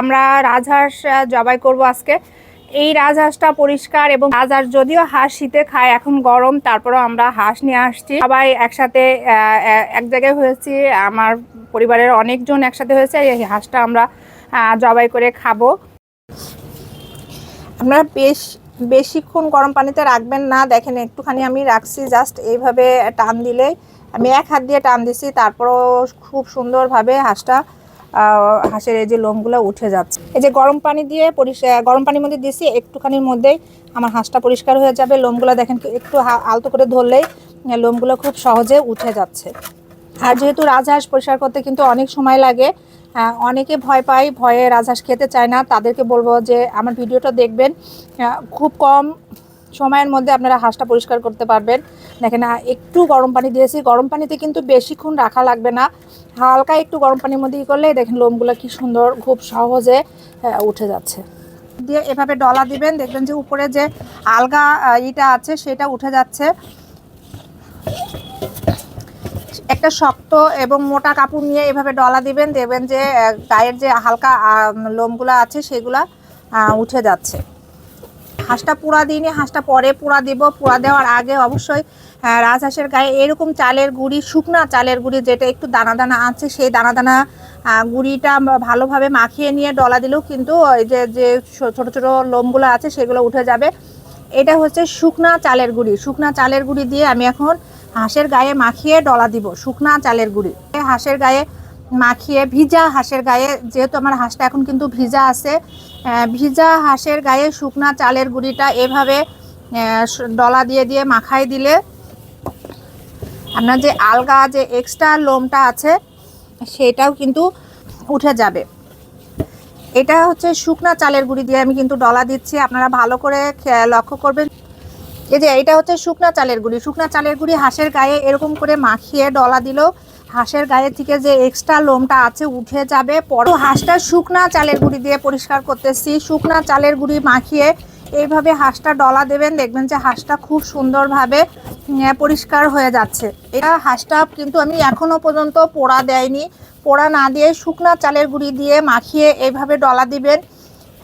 আমরা রাজহাঁস জবাই করব আজকে। এই রাজহাঁসটা পরিষ্কার এবং রাজহাঁস যদিও হাঁস শীতে খায়, এখন গরম, তারপরেও আমরা হাঁস নিয়ে আসছি। সবাই একসাথে এক জায়গায় হয়েছি, আমার পরিবারের অনেকজন একসাথে হয়েছে, এই হাঁসটা আমরা জবাই করে খাব। আপনারা বেশ, বেশিক্ষণ গরম পানিতে রাখবেন না, দেখেন একটুখানি আমি রাখছি জাস্ট এইভাবে টান দিলে আমি এক হাত দিয়ে টান দিছি, তারপরও খুব সুন্দরভাবে হাঁসটা হাঁসের এই যে লোমগুলো উঠে যাচ্ছে। এই যে গরম পানি দিয়ে গরম পানির মধ্যে দিছি, একটুখানির মধ্যেই আমার হাঁসটা পরিষ্কার হয়ে যাবে। লোমগুলো দেখেন একটু আলতো করে ধরলেই লোমগুলো খুব সহজে উঠে যাচ্ছে। আর যেহেতু রাজহাঁস পরিষ্কার করতে কিন্তু অনেক সময় লাগে অনেকে ভয় পায়, ভয়ে রাজহাঁস খেতে চায় না। তাদেরকে বলব যে, আমার ভিডিওটা দেখবেন খুব কম সময়ের মধ্যে আপনারা হাঁসটা পরিষ্কার করতে পারবেন। দেখেন একটু গরম পানি দিয়েছি। গরম পানিতে কিন্তু বেশিক্ষণ রাখা লাগবে না। হালকা একটু গরম পানির মধ্যে ই করলে দেখেন লোমগুলো কি সুন্দর, খুব সহজে উঠে যাচ্ছে। দিয়ে এভাবে ডলা দিবেন, দেখবেন যে উপরে যে আলগা ইটা আছে সেটা উঠে যাচ্ছে। একটা শক্ত এবং মোটা কাপড় নিয়ে এভাবে ডলা দিবেন, দেখবেন যে গায়ের যে হালকা লোমগুলো আছে সেগুলা উঠে যাচ্ছে। হাঁসটা পুরা দিইনি হাঁসটা পরে পুরা দিব পুরা দেওয়ার আগে অবশ্যই আহ, রাজহাঁসের গায়ে এরকম চালের গুঁড়ি শুকনা চালের গুঁড়ি যেটা একটু দানা দানা আছে সেই দানা দানা গুঁড়িটা ভালোভাবে মাখিয়ে নিয়ে ডলা দিলেও কিন্তু ওই যে যে ছোট ছোট লোমগুলো আছে সেগুলো উঠে যাবে। এটা হচ্ছে শুকনা চালের গুঁড়ি। শুকনা চালের গুঁড়ি দিয়ে আমি এখন হাঁসের গায়ে মাখিয়ে ডলা দিব শুকনা চালের গুঁড়ি। হাঁসের গায়ে মাখিয়ে ভিজা হাঁসের গায়ে, যেহেতু আমার হাঁসটা এখন কিন্তু ভিজা আছে ভিজা হাঁসের গায়ে শুকনা চালের গুঁড়িটা এভাবে ডলা দিয়ে দিয়ে মাখাই দিলে আপনার যে আলগা যে এক্সট্রা লোমটা আছে, সেটাও কিন্তু উঠে যাবে। এটা হচ্ছে শুকনা চালের গুঁড়ি দিয়ে আমি কিন্তু ডলা দিচ্ছি, আপনারা ভালো করে লক্ষ্য করবেন। এই যে, এটা হচ্ছে শুকনা চালের গুঁড়ি। শুকনা চালের গুঁড়ি হাঁসের গায়ে এরকম করে মাখিয়ে ডলা দিলেও হাঁসের গায়ে থেকে যে এক্সট্রা লোমটা আছে উঠে যাবে। পরে হাঁসটা শুকনা চালের গুঁড়ি দিয়ে পরিষ্কার করতেছি। শুকনা চালের গুঁড়ি মাখিয়ে এইভাবে হাঁসটা ডলা দেবেন। দেখবেন যে হাঁসটা খুব সুন্দরভাবে পরিষ্কার হয়ে যাচ্ছে। এটা হাঁসটা কিন্তু আমি এখনও পর্যন্ত পোড়া দেয়নি। পোড়া না দিয়ে শুকনা চালের গুঁড়ি দিয়ে মাখিয়ে এইভাবে ডলা দিবেন।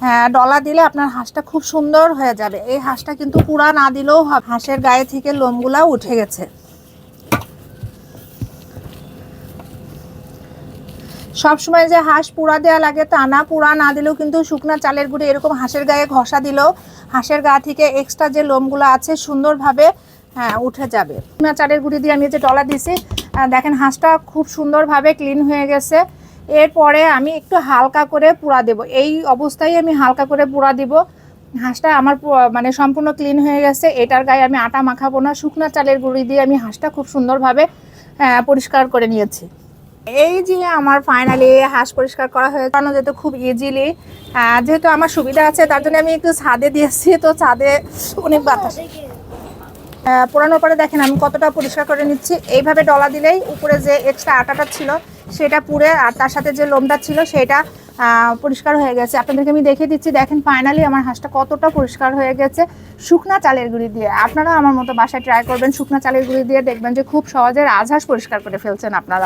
হ্যাঁ ডলা দিলে আপনার হাঁসটা খুব সুন্দর হয়ে যাবে। এই হাঁসটা কিন্তু পুরা না দিলেও হাঁসের গায়ে থেকে লোমগুলা উঠে গেছে। সব সময় যে হাঁস পোড়া দেওয়া লাগে তা না পুরা না দিলেও কিন্তু শুকনা চালের গুঁড়ি এরকম হাঁসের গায়ে ঘষা দিলেও হাঁসের গা থেকে এক্সট্রা যে লোমগুলো আছে সুন্দরভাবে হ্যাঁ উঠে যাবে। শুকনা চালের গুঁড়ি দিয়ে আমি যে ডলা দিছি দেখেন হাঁসটা খুব সুন্দরভাবে ক্লিন হয়ে গেছে। এরপরে আমি একটু হালকা করে পোড়া দেব। এই অবস্থায় আমি হালকা করে পোড়া দিব। হাঁসটা আমার মানে সম্পূর্ণ ক্লিন হয়ে গেছে। এটার গায়ে আমি আটা মাখাবো না। শুকনা চালের গুঁড়ি দিয়ে আমি হাঁসটা খুব সুন্দরভাবে আহ, পরিষ্কার করে নিয়েছি। এই যে আমার ফাইনালি হাঁস পরিষ্কার করা হয়ে কারণ যেহেতু খুব ইজিলি যেহেতু আমার সুবিধা আছে তার জন্য আমি একটু ছাদে দিয়েছি তো ছাদে অনেক বাতাস। পোড়ানোর পরে দেখেন আমি কতটা পরিষ্কার করে নিচ্ছি। এইভাবে ডলা দিলেই উপরে যে এক্সট্রা আটাটা ছিল সেটা পুড়ে আর তার সাথে যে লোমটা ছিল সেটা পরিষ্কার হয়ে গেছে। আপনাদেরকে আমি দেখিয়ে দিচ্ছি দেখেন ফাইনালি আমার হাঁসটা কতটা পরিষ্কার হয়ে গেছে শুকনা চালের গুঁড়ি দিয়ে। আপনারা আমার মতো বাসায় ট্রাই করবেন শুকনা চালের গুঁড়ি দিয়ে দেখবেন যে খুব সহজে রাজহাঁস পরিষ্কার করে ফেলছেন আপনারা।